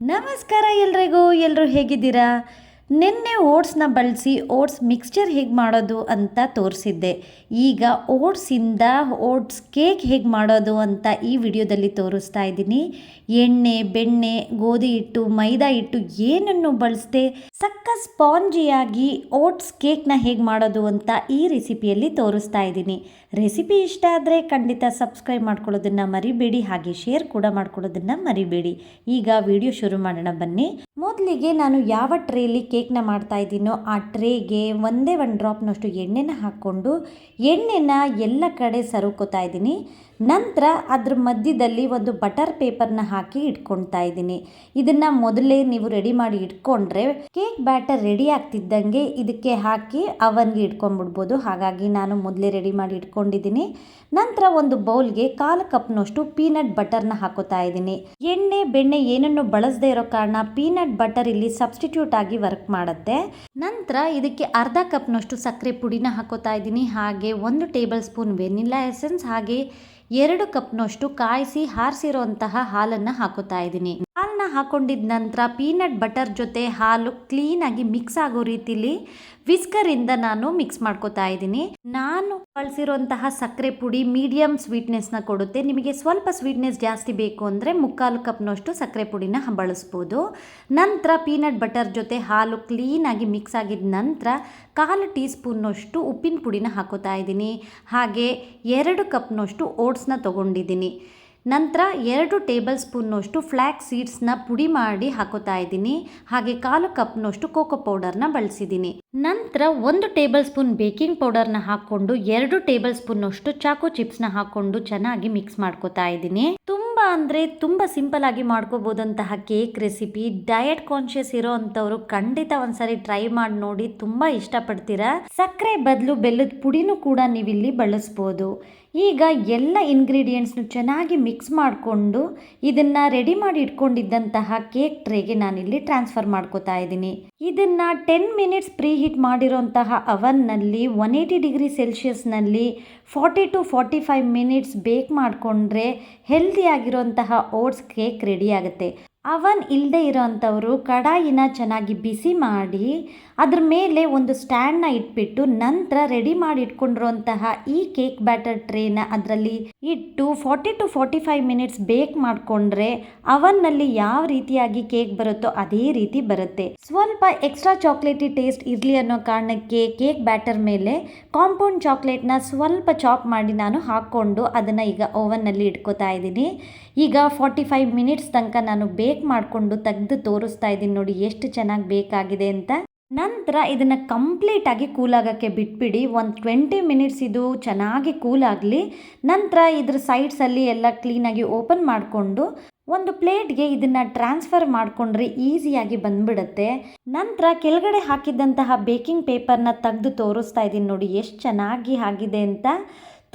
ನಮಸ್ಕಾರ ಎಲ್ರಿಗೂ ಎಲ್ಲರೂ ಹೇಗಿದ್ದೀರಾ? ನಿನ್ನೆ ಓಟ್ಸ್ನ ಬಳಸಿ ಓಟ್ಸ್ ಮಿಕ್ಸ್ಚರ್ ಹೇಗೆ ಮಾಡೋದು ಅಂತ ತೋರಿಸಿದ್ದೆ. ಈಗ ಓಟ್ಸಿಂದ ಓಟ್ಸ್ ಕೇಕ್ ಹೇಗೆ ಮಾಡೋದು ಅಂತ ಈ ವಿಡಿಯೋದಲ್ಲಿ ತೋರಿಸ್ತಾ ಇದ್ದೀನಿ. ಎಣ್ಣೆ, ಬೆಣ್ಣೆ, ಗೋಧಿ ಹಿಟ್ಟು, ಮೈದಾ ಹಿಟ್ಟು ಏನನ್ನು ಬಳಸದೆ ಸಕ್ಕ ಸ್ಪಾಂಜಿಯಾಗಿ ಓಟ್ಸ್ ಕೇಕ್ನ ಹೇಗೆ ಮಾಡೋದು ಅಂತ ಈ ರೆಸಿಪಿಯಲ್ಲಿ ತೋರಿಸ್ತಾ ಇದ್ದೀನಿ. ರೆಸಿಪಿ ಇಷ್ಟ ಆದರೆ ಖಂಡಿತ ಸಬ್ಸ್ಕ್ರೈಬ್ ಮಾಡ್ಕೊಳ್ಳೋದನ್ನು ಮರಿಬೇಡಿ, ಹಾಗೆ ಶೇರ್ ಕೂಡ ಮಾಡ್ಕೊಳ್ಳೋದನ್ನು ಮರಿಬೇಡಿ. ಈಗ ವಿಡಿಯೋ ಶುರು ಮಾಡೋಣ ಬನ್ನಿ. ಮೊದಲಿಗೆ ನಾನು ಯಾವ ಟ್ರೇಲಿ ಕೇಕ್ನ ಮಾಡ್ತಾ ಇದ್ದೀನೋ ಆ ಟ್ರೇಗೆ ಒಂದೇ ಒಂದು ಡ್ರಾಪ್ನಷ್ಟು ಎಣ್ಣೆನ ಹಾಕ್ಕೊಂಡು ಎಣ್ಣೆನ ಎಲ್ಲ ಕಡೆ ಸರುಕೋತಾ ಇದ್ದೀನಿ. ನಂತರ ಅದ್ರ ಮಧ್ಯದಲ್ಲಿ ಒಂದು ಬಟರ್ ಪೇಪರ್ನ ಹಾಕಿ ಇಟ್ಕೊಳ್ತಾ ಇದ್ದೀನಿ. ಇದನ್ನು ಮೊದಲೇ ನೀವು ರೆಡಿ ಮಾಡಿ ಇಟ್ಕೊಂಡ್ರೆ ಕೇಕ್ ಬ್ಯಾಟರ್ ರೆಡಿ ಆಗ್ತಿದ್ದಂಗೆ ಇದಕ್ಕೆ ಹಾಕಿ ಅವನ್ಗೆ ಇಟ್ಕೊಂಡ್ಬಿಡ್ಬೋದು. ಹಾಗಾಗಿ ನಾನು ಮೊದಲೇ ರೆಡಿ ಮಾಡಿ ಇಟ್ಕೊಂಡಿದ್ದೀನಿ. ನಂತರ ಒಂದು ಬೌಲ್ಗೆ ಕಾಲು ಕಪ್ನಷ್ಟು ಪೀನಟ್ ಬಟರ್ನ ಹಾಕೋತಾ ಇದ್ದೀನಿ. ಎಣ್ಣೆ, ಬೆಣ್ಣೆ ಏನನ್ನು ಬಳಸದೇ ಇರೋ ಕಾರಣ ಪೀನಟ್ ಬಟರ್ ಇಲ್ಲಿ ಸಬ್ಸ್ಟಿಟ್ಯೂಟ್ ಆಗಿ ವರ್ಕ್ ಮಾಡುತ್ತೆ. ನಂತರ ಇದಕ್ಕೆ ಅರ್ಧ ಕಪ್ನಷ್ಟು ಸಕ್ಕರೆ ಪುಡಿನ ಹಾಕೋತಾ ಇದ್ದೀನಿ. ಹಾಗೆ ಒಂದು ಟೇಬಲ್ ಸ್ಪೂನ್ ವೆನಿಲಾ ಎಸೆನ್ಸ್ ಹಾಗೆ ಎರಡು ಕಪ್ನಷ್ಟು ಕಾಯಿಸಿ ಹಾರಿಸಿರೋಂತಹ ಹಾಲನ್ನು ಹಾಕೋತಾ ಇದ್ದೀನಿ. ಹಾಕೊಂಡಿದ ನಂತರ ಪೀನಟ್ ಬಟರ್ ಜೊತೆ ಹಾಲು ಕ್ಲೀನಾಗಿ ಮಿಕ್ಸ್ ಆಗೋ ರೀತಿಲಿ ವಿಸ್ಕರಿಂದ ನಾನು ಮಿಕ್ಸ್ ಮಾಡ್ಕೋತಾ ಇದ್ದೀನಿ. ನಾನು ಬಳಸಿರುವಂತಹ ಸಕ್ಕರೆ ಪುಡಿ ಮೀಡಿಯಂ ಸ್ವೀಟ್ನೆಸ್ನ ಕೊಡುತ್ತೆ. ನಿಮಗೆ ಸ್ವಲ್ಪ ಸ್ವೀಟ್ನೆಸ್ ಜಾಸ್ತಿ ಬೇಕು ಅಂದರೆ ಮುಕ್ಕಾಲು ಕಪ್ನಷ್ಟು ಸಕ್ಕರೆ ಪುಡಿನ ಬಳಸ್ಬೋದು ನಂತರ ಪೀನಟ್ ಬಟರ್ ಜೊತೆ ಹಾಲು ಕ್ಲೀನಾಗಿ ಮಿಕ್ಸ್ ಆಗಿದ ನಂತರ ಕಾಲು ಟೀ ಸ್ಪೂನ್ನಷ್ಟು ಉಪ್ಪಿನ ಪುಡಿನ ಹಾಕೋತಾ ಇದ್ದೀನಿ. ಹಾಗೆ ಎರಡು ಕಪ್ನಷ್ಟು ಓಟ್ಸ್ನ ತೊಗೊಂಡಿದ್ದೀನಿ. ನಂತರ ಎರಡು ಟೇಬಲ್ ಸ್ಪೂನ್ನಷ್ಟು ಫ್ಲ್ಯಾಕ್ ಸೀಡ್ಸ್ನ ಪುಡಿ ಮಾಡಿ ಹಾಕೋತಾ ಇದ್ದೀನಿ. ಹಾಗೆ ಕಾಲು ಕಪ್ನಷ್ಟು ಕೋಕೋ ಪೌಡರ್ನ ಬಳಸಿದ್ದೀನಿ. ನಂತರ ಒಂದು ಟೇಬಲ್ ಸ್ಪೂನ್ ಬೇಕಿಂಗ್ ಪೌಡರ್ನ ಹಾಕ್ಕೊಂಡು ಎರಡು ಟೇಬಲ್ ಸ್ಪೂನ್ನಷ್ಟು ಚಾಕೋ ಚಿಪ್ಸ್ನ ಹಾಕ್ಕೊಂಡು ಚೆನ್ನಾಗಿ ಮಿಕ್ಸ್ ಮಾಡ್ಕೋತಾ ಇದ್ದೀನಿ. ತುಂಬ ಅಂದರೆ ತುಂಬ ಸಿಂಪಲ್ ಆಗಿ ಮಾಡ್ಕೋಬೋದಂತಹ ಕೇಕ್ ರೆಸಿಪಿ ಡಯಟ್ ಕಾನ್ಶಿಯಸ್ ಇರೋ ಅಂಥವ್ರು ಖಂಡಿತ ಒಂದ್ಸರಿ ಟ್ರೈ ಮಾಡಿ ನೋಡಿ ತುಂಬ ಇಷ್ಟಪಡ್ತೀರಾ? ಸಕ್ಕರೆ ಬದಲು ಬೆಲ್ಲದ ಪುಡಿನೂ ಕೂಡ ನೀವಿಲ್ಲಿ ಬಳಸ್ಬೋದು. ಈಗ ಎಲ್ಲ ಇಂಗ್ರೀಡಿಯೆಂಟ್ಸ್ನು ಚೆನ್ನಾಗಿ ಮಿಕ್ಸ್ ಮಾಡಿಕೊಂಡು ಇದನ್ನು ರೆಡಿ ಮಾಡಿ ಇಟ್ಕೊಂಡಿದ್ದಂತಹ ಕೇಕ್ ಟ್ರೇಗೆ ನಾನಿಲ್ಲಿ ಟ್ರಾನ್ಸ್ಫರ್ ಮಾಡ್ಕೋತಾ ಇದ್ದೀನಿ. ಇದನ್ನು ಟೆನ್ ಮಿನಿಟ್ಸ್ ಪ್ರೀ ಹೀಟ್ ಮಾಡಿರೋಂತಹ ಅವನ್ನಲ್ಲಿ one eighty degree ಸೆಲ್ಸಿಯಸ್ನಲ್ಲಿ forty to forty five minutes bake ಮಾಡಿಕೊಂಡ್ರೆ ಹೆಲ್ದಿಯಾಗಿರೋಂತಹ ಓಟ್ಸ್ ಕೇಕ್ ರೆಡಿ ಆಗುತ್ತೆ. ಅವನ್ ಇಲ್ಲದೆ ಇರೋವಂಥವರು ಕಡಾಯಿನ ಚೆನ್ನಾಗಿ ಬಿಸಿ ಮಾಡಿ ಅದ್ರ ಮೇಲೆ ಒಂದು ಸ್ಟ್ಯಾಂಡ್ನ ಇಟ್ಬಿಟ್ಟು ನಂತರ ರೆಡಿ ಮಾಡಿ ಇಟ್ಕೊಂಡಿರುವಂತಹ ಈ ಕೇಕ್ ಬ್ಯಾಟರ್ ಟ್ರೇನ ಅದರಲ್ಲಿ ಇಟ್ಟು forty to forty five minutes bake ಮಾಡಿಕೊಂಡ್ರೆ ಅವನ್ನಲ್ಲಿ ಯಾವ ರೀತಿಯಾಗಿ ಕೇಕ್ ಬರುತ್ತೋ ಅದೇ ರೀತಿ ಬರುತ್ತೆ. ಸ್ವಲ್ಪ ಎಕ್ಸ್ಟ್ರಾ ಚಾಕ್ಲೇಟಿ ಟೇಸ್ಟ್ ಇರಲಿ ಅನ್ನೋ ಕಾರಣಕ್ಕೆ ಕೇಕ್ ಬ್ಯಾಟರ್ ಮೇಲೆ ಕಾಂಪೌಂಡ್ ಚಾಕ್ಲೇಟ್ನ ಸ್ವಲ್ಪ ಚಾಪ್ ಮಾಡಿ ನಾನು ಹಾಕ್ಕೊಂಡು ಅದನ್ನು ಈಗ ಓವನ್ನಲ್ಲಿ ಇಟ್ಕೋತಾ ಇದ್ದೀನಿ. ಈಗ ಫಾರ್ಟಿ ಫೈವ್ ಮಿನಿಟ್ಸ್ ತನಕ ನಾನು ಬೇಕ್ ಮಾಡಿಕೊಂಡು ತೆಗೆದು ತೋರಿಸ್ತಾ ಇದ್ದೀನಿ ನೋಡಿ ಎಷ್ಟು ಚೆನ್ನಾಗಿ ಬೇಕಾಗಿದೆ ಅಂತ. ನಂತರ ಇದನ್ನು ಕಂಪ್ಲೀಟಾಗಿ ಕೂಲ್ ಆಗೋಕ್ಕೆ ಬಿಟ್ಬಿಡಿ, ಒಂದು ಟ್ವೆಂಟಿ ಮಿನಿಟ್ಸ್ ಇದು ಚೆನ್ನಾಗಿ ಕೂಲ್ ಆಗಲಿ. ನಂತರ ಇದ್ರ ಸೈಡ್ಸಲ್ಲಿ ಎಲ್ಲ ಕ್ಲೀನಾಗಿ ಓಪನ್ ಮಾಡಿಕೊಂಡು ಒಂದು ಪ್ಲೇಟ್ಗೆ ಇದನ್ನು ಟ್ರಾನ್ಸ್ಫರ್ ಮಾಡಿಕೊಂಡ್ರೆ ಈಸಿಯಾಗಿ ಬಂದ್ಬಿಡುತ್ತೆ. ನಂತರ ಕೆಳಗಡೆ ಹಾಕಿದ್ದಂತಹ ಬೇಕಿಂಗ್ ಪೇಪರ್ನ ತೆಗೆದು ತೋರಿಸ್ತಾ ಇದ್ದೀನಿ ನೋಡಿ ಎಷ್ಟು ಚೆನ್ನಾಗಿ ಆಗಿದೆ ಅಂತ.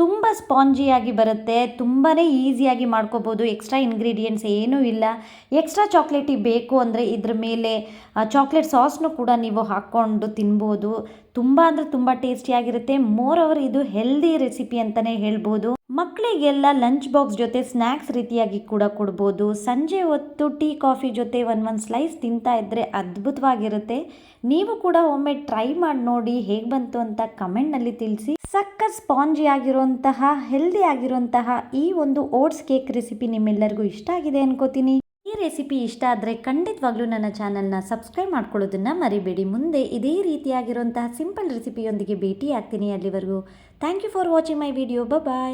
ತುಂಬ ಸ್ಪಾಂಜಿಯಾಗಿ ಬರುತ್ತೆ ತುಂಬಾ ಈಸಿಯಾಗಿ ಮಾಡ್ಕೋಬೋದು ಎಕ್ಸ್ಟ್ರಾ ಇಂಗ್ರೀಡಿಯೆಂಟ್ಸ್ ಏನೂ ಇಲ್ಲ. ಎಕ್ಸ್ಟ್ರಾ ಚಾಕ್ಲೇಟಿ ಬೇಕು ಅಂದರೆ ಇದ್ರ ಮೇಲೆ ಚಾಕ್ಲೇಟ್ ಸಾಸ್ನು ಕೂಡ ನೀವು ಹಾಕ್ಕೊಂಡು ತಿನ್ಬೋದು. ತುಂಬ ಅಂದರೆ ತುಂಬ ಟೇಸ್ಟಿಯಾಗಿರುತ್ತೆ ಮೋರ್ ಓವರ್ ಇದು ಹೆಲ್ದಿ ರೆಸಿಪಿ ಅಂತಲೇ ಹೇಳ್ಬೋದು. ಮಕ್ಕಳಿಗೆಲ್ಲ ಲಂಚ್ ಬಾಕ್ಸ್ ಜೊತೆ ಸ್ನ್ಯಾಕ್ಸ್ ರೀತಿಯಾಗಿ ಕೂಡ ಕೊಡ್ಬೋದು. ಸಂಜೆ ಹೊತ್ತು ಟೀ, ಕಾಫಿ ಜೊತೆ ಒಂದು ಒಂದು ಸ್ಲೈಸ್ ತಿಂತಾ ಇದ್ದರೆ ಅದ್ಭುತವಾಗಿರುತ್ತೆ. ನೀವು ಕೂಡ ಒಮ್ಮೆ ಟ್ರೈ ಮಾಡಿ ನೋಡಿ ಹೇಗೆ ಬಂತು ಅಂತ ಕಮೆಂಟ್ನಲ್ಲಿ ತಿಳಿಸಿ. ಸಕ್ಕ ಸ್ಪಾಂಜಿ ಆಗಿರುವಂತಹ ಹೆಲ್ದಿ ಆಗಿರುವಂತಹ ಈ ಒಂದು ಓಟ್ಸ್ ಕೇಕ್ ರೆಸಿಪಿ ನಿಮ್ಮೆಲ್ಲರಿಗೂ ಇಷ್ಟ ಆಗಿದೆ ಅನ್ಕೋತೀನಿ. ಈ ರೆಸಿಪಿ ಇಷ್ಟ ಆದರೆ ಖಂಡಿತವಾಗ್ಲೂ ನನ್ನ ಚಾನಲ್ನ ಸಬ್ಸ್ಕ್ರೈಬ್ ಮಾಡ್ಕೊಳ್ಳೋದನ್ನ ಮರಿಬೇಡಿ. ಮುಂದೆ ಇದೇ ರೀತಿಯಾಗಿರುವಂತಹ ಸಿಂಪಲ್ ರೆಸಿಪಿಯೊಂದಿಗೆ ಭೇಟಿ ಆಗ್ತೀನಿ ಅಲ್ಲಿವರೆಗೂ. Thank you for watching my video bye